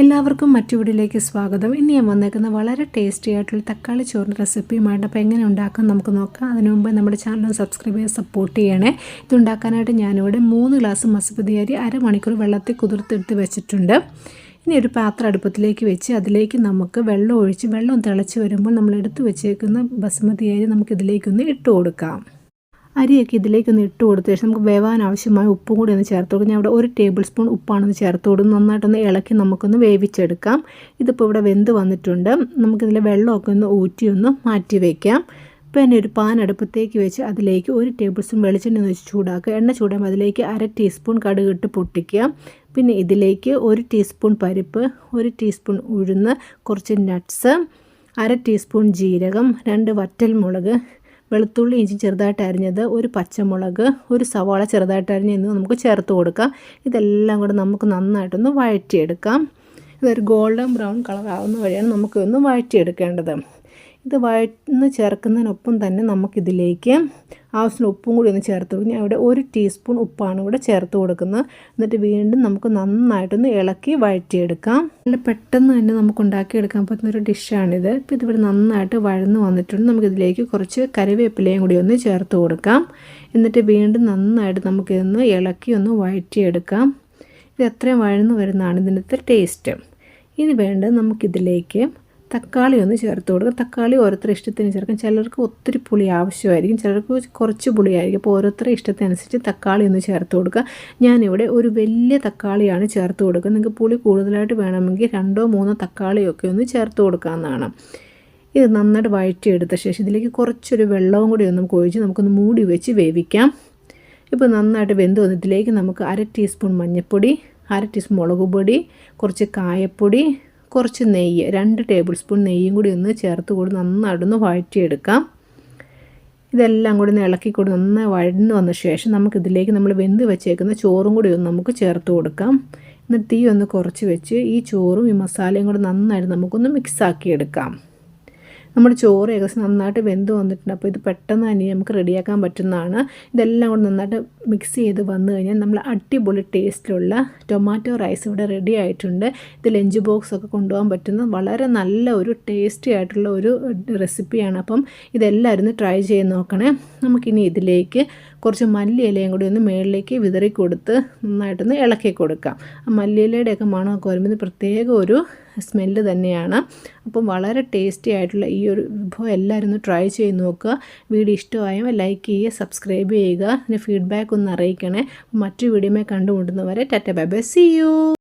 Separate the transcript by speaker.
Speaker 1: എല്ലാവർക്കും മറ്റു വീഡിയോയിലേക്ക് സ്വാഗതം. ഇനി ഞാൻ വന്നേക്കുന്ന വളരെ ടേസ്റ്റി ആയിട്ടുള്ള തക്കാളി ചോറിന്റെ റെസിപ്പിയുമായിട്ട് അപ്പോൾ എങ്ങനെ ഉണ്ടാക്കാം നമുക്ക് നോക്കാം. അതിനു മുമ്പ് നമ്മുടെ ചാനൽ സബ്സ്ക്രൈബ് ചെയ്ത് സപ്പോർട്ട് ചെയ്യണേ. ഇതുണ്ടാക്കാനായിട്ട് ഞാനിവിടെ മൂന്ന് ഗ്ലാസ് മസപ്പതി അരി അരമണിക്കൂർ വെള്ളത്തിൽ കുതിർത്തെടുത്ത് വെച്ചിട്ടുണ്ട്. ഇനി ഒരു പാത്രം അടുപ്പത്തിലേക്ക് വെച്ച് അതിലേക്ക് നമുക്ക് വെള്ളം ഒഴിച്ച് വെള്ളം തിളച്ച് വരുമ്പോൾ നമ്മൾ എടുത്ത് വെച്ചേക്കുന്ന ബസുമതി അരി നമുക്കിതിലേക്കൊന്ന് ഇട്ട് കൊടുക്കാം. അരിയൊക്കെ ഇതിലേക്കൊന്ന് ഇട്ട് കൊടുത്ത ശേഷം നമുക്ക് വേവാൻ ആവശ്യമായ ഉപ്പും കൂടി ഒന്ന് ചേർത്ത് കൊടുക്കും. ഞാൻ ഇവിടെ ഒരു ടേബിൾ സ്പൂൺ ഉപ്പാണെന്ന് ചേർത്ത് കൊടുക്കും നന്നായിട്ടൊന്ന് ഇളക്കി നമുക്കൊന്ന് വേവിച്ചെടുക്കാം. ഇതിപ്പോൾ ഇവിടെ വെന്ത് വന്നിട്ടുണ്ട്. നമുക്കിതിലെ വെള്ളമൊക്കെ ഒന്ന് ഊറ്റി ഒന്ന് മാറ്റി വയ്ക്കാം ഇപ്പോൾ പിന്നെ ഒരു പാൻ അടുപ്പത്തേക്ക് വെച്ച് അതിലേക്ക് ഒരു ടേബിൾ സ്പൂൺ വെളിച്ചെണ്ണ വെച്ച് ചൂടാക്കുക. എണ്ണ ചൂടാകുമ്പോൾ അതിലേക്ക് അര ടീസ്പൂൺ കടുകിട്ട് പൊട്ടിക്കുക. പിന്നെ ഇതിലേക്ക് ഒരു ടീസ്പൂൺ പരിപ്പ് ഒരു ടീസ്പൂൺ ഉഴുന്ന് കുറച്ച് നട്ട്സ് അര ടീസ്പൂൺ ജീരകം രണ്ട് വറ്റൽമുളക് വെളുത്തുള്ളി ഇഞ്ചി ചെറുതായിട്ട് അരിഞ്ഞത് ഒരു പച്ചമുളക് ഒരു സവാള ചെറുതായിട്ട് അരിഞ്ഞ് എന്നിവ നമുക്ക് ചേർത്ത് കൊടുക്കാം. ഇതെല്ലാം കൂടെ നമുക്ക് നന്നായിട്ടൊന്ന് വഴറ്റിയെടുക്കാം. ഇതൊരു ഗോൾഡൻ ബ്രൗൺ കളർ ആവുന്ന വഴിയാണ് നമുക്കൊന്ന് വഴറ്റിയെടുക്കേണ്ടത്. ഇത് വഴന്ന് ചേർക്കുന്നതിനൊപ്പം തന്നെ നമുക്കിതിലേക്ക് ആവശ്യത്തിന് ഉപ്പും കൂടി ഒന്ന് ചേർത്ത് കൊടുക്കും. ഞാൻ ഇവിടെ ഒരു ടീസ്പൂൺ ഉപ്പാണ് ഇവിടെ ചേർത്ത് കൊടുക്കുന്നത്. എന്നിട്ട് വീണ്ടും നമുക്ക് നന്നായിട്ടൊന്ന് ഇളക്കി വഴറ്റിയെടുക്കാം. നല്ല പെട്ടെന്ന് തന്നെ നമുക്ക് ഉണ്ടാക്കിയെടുക്കാൻ പറ്റുന്ന ഒരു ഡിഷാണിത്. ഇപ്പോൾ ഇതിവിടെ നന്നായിട്ട് വഴന്ന് വന്നിട്ടുണ്ട്. നമുക്കിതിലേക്ക് കുറച്ച് കറിവേപ്പിലയും കൂടി ഒന്ന് ചേർത്ത് കൊടുക്കാം. എന്നിട്ട് വീണ്ടും നന്നായിട്ട് നമുക്കിതൊന്ന് ഇളക്കി ഒന്ന് വഴറ്റിയെടുക്കാം. ഇത് എത്രയും വഴന്ന് വരുന്നതാണ് ഇതിന്റെ ടേസ്റ്റ്. ഇനി വേണ്ടത് നമുക്കിതിലേക്ക് തക്കാളി ഒന്ന് ചേർത്ത് കൊടുക്കുക. തക്കാളി ഓരോരുത്തരുടെ ഇഷ്ടത്തിന് ചേർക്കാം. ചിലർക്ക് ഒത്തിരി പുളി ആവശ്യമായിരിക്കും. ചിലർക്ക് കുറച്ച് പുളിയായിരിക്കും. അപ്പോൾ ഓരോരുത്തരുടെ ഇഷ്ടത്തിനനുസരിച്ച് തക്കാളി ഒന്ന് ചേർത്ത് കൊടുക്കുക. ഞാനിവിടെ ഒരു വലിയ തക്കാളിയാണ് ചേർത്ത് കൊടുക്കുക. നിങ്ങൾക്ക് പുളി കൂടുതലായിട്ട് വേണമെങ്കിൽ രണ്ടോ മൂന്നോ തക്കാളിയൊക്കെ ഒന്ന് ചേർത്ത് കൊടുക്കാവുന്നതാണ്. ഇത് നന്നായിട്ട് വഴറ്റിയെടുത്ത ശേഷം ഇതിലേക്ക് കുറച്ചൊരു വെള്ളവും കൂടി ഒന്ന് നമുക്ക് ഒഴിച്ച് നമുക്കൊന്ന് മൂടി വെച്ച് വേവിക്കാം. ഇപ്പോൾ നന്നായിട്ട് വെന്ത് വന്നതിലേക്ക് നമുക്ക് അര ടീസ്പൂൺ മഞ്ഞൾപ്പൊടി അര ടീസ്പൂൺ മുളക് പൊടി കുറച്ച് കായപ്പൊടി കുറച്ച് നെയ്യ് രണ്ട് ടേബിൾ സ്പൂൺ നെയ്യും കൂടി ഒന്ന് ചേർത്ത് കൂടി നന്നായിട്ടൊന്ന് വഴറ്റിയെടുക്കാം. ഇതെല്ലാം കൂടി ഒന്ന് ഇളക്കി കൂടി നന്നായി വഴന്ന് വന്ന ശേഷം നമുക്കിതിലേക്ക് നമ്മൾ വെന്ത് വെച്ചേക്കുന്ന ചോറും കൂടി ഒന്ന് നമുക്ക് ചേർത്ത് കൊടുക്കാം. എന്നിട്ട് തീ ഒന്ന് കുറച്ച് വെച്ച് ഈ ചോറും ഈ മസാലയും കൂടി നന്നായിട്ട് നമുക്കൊന്ന് മിക്സാക്കി എടുക്കാം നമ്മുടെ ചോറ് ഏകദേശം നന്നായിട്ട് വെന്ത് വന്നിട്ടുണ്ട്. അപ്പോൾ ഇത് പെട്ടെന്ന് തന്നെ നമുക്ക് റെഡിയാക്കാൻ പറ്റുന്നതാണ്. ഇതെല്ലാം കൂടെ നന്നായിട്ട് മിക്സ് ചെയ്ത് വന്നു കഴിഞ്ഞാൽ നമ്മൾ അടിപൊളി ടേസ്റ്റിലുള്ള ടൊമാറ്റോ റൈസ് ഇവിടെ റെഡി ആയിട്ടുണ്ട്. ഇത് ലഞ്ച് ബോക്സ് ഒക്കെ കൊണ്ടുപോകാൻ പറ്റുന്ന വളരെ നല്ല ഒരു ടേസ്റ്റി ആയിട്ടുള്ള ഒരു റെസിപ്പിയാണ് അപ്പം ഇതെല്ലാവരും ട്രൈ ചെയ്ത് നോക്കണേ. നമുക്കിനി ഇതിലേക്ക് കുറച്ച് മല്ലിയിലയും കൂടി ഒന്ന് മേളിലേക്ക് വിതറി കൊടുത്ത് നന്നായിട്ടൊന്ന് ഇളക്കി കൊടുക്കാം. ആ മല്ലിയിലയുടെയൊക്കെ മണമൊക്കെ വരുമ്പോൾ പ്രത്യേക ഒരു സ്മെല്ല് തന്നെയാണ്. അപ്പം വളരെ ടേസ്റ്റി ആയിട്ടുള്ള ഈ ഒരു വിഭവം എല്ലാവരും ഒന്ന് ട്രൈ ചെയ്ത് നോക്കുക. വീഡിയോ ഇഷ്ടമായോ ലൈക്ക് ചെയ്യുക സബ്സ്ക്രൈബ് ചെയ്യുക പിന്നെ ഫീഡ്ബാക്ക് ഒന്ന് അറിയിക്കണേ. മറ്റു വീഡിയോമേ കണ്ടുമുട്ടുന്നവരെ tata bye bye see you